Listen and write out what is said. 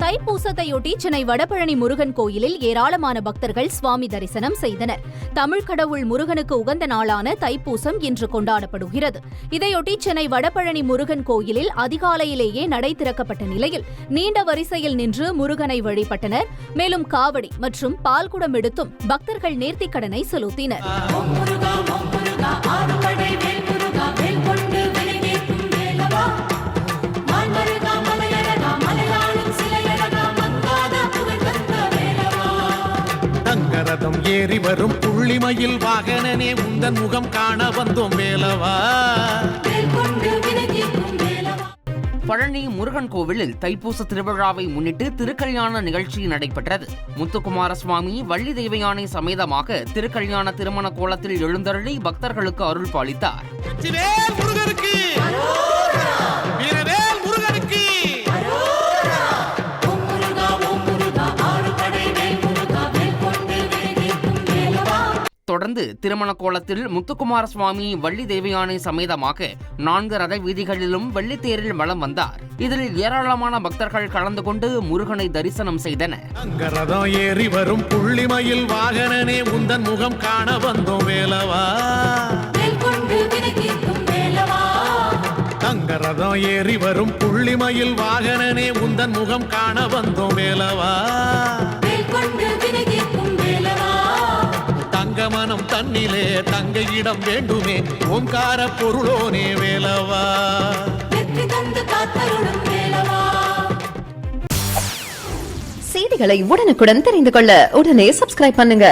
தைப்பூசத்தையொட்டி சென்னை வடபழனி முருகன் கோயிலில் ஏராளமான பக்தர்கள் சுவாமி தரிசனம் செய்தனர். தமிழ் கடவுள் முருகனுக்கு உகந்த நாளான தைப்பூசம் இன்று கொண்டாடப்படுகிறது. இதையொட்டி சென்னை வடபழனி முருகன் கோயிலில் அதிகாலையிலேயே நடை திறக்கப்பட்ட நிலையில் நீண்ட வரிசையில் நின்று முருகனை வழிபட்டனர். மேலும் காவடி மற்றும் பால்குடம் எடுத்தும் பக்தர்கள் நேர்த்திக்கடனை செலுத்தினர். ஏறி வரும் புள்ளிமயில் வாகனனே உந்தன் முகம் காண வந்தோம் வேலவா? பழனி முருகன் கோவிலில் தைப்பூச திருவிழாவை முன்னிட்டு திருக்கல்யாண நிகழ்ச்சி நடைபெற்றது. முத்துக்குமார சுவாமி வள்ளி தெய்வயானை சமேதமாக திருக்கல்யாண திருமண கோலத்தில் எழுந்தருளி பக்தர்களுக்கு அருள் பாலித்தார். தொடர்ந்து திருமண கோலத்தில் முத்துக்குமார சுவாமி வள்ளி தேவயானை சமேதமாக நான்கு ரத வீதிகளிலும் வெள்ளித்தேரில் வலம் வந்தார். இதில் ஏராளமான பக்தர்கள் கலந்து கொண்டு முருகனை தரிசனம் செய்தனர். தங்கரதம் ஏறி வரும் புள்ளிமயில் வாகனனே உந்தன் முகம் காண வந்தோம் வேலவா. வேலவா. தங்கரதம் ஏறி வரும் புள்ளிமயில் வாகனனே உந்தன் முகம் காண வந்தோம் வேலவா. தங்க மனம் தன்னிலே தங்க இடம் வேண்டுமே. ஓங்கார பொருளோனே வேலவா. செய்திகளை உடனுக்குடன் தெரிந்து கொள்ள உடனே சப்ஸ்கிரைப் பண்ணுங்க.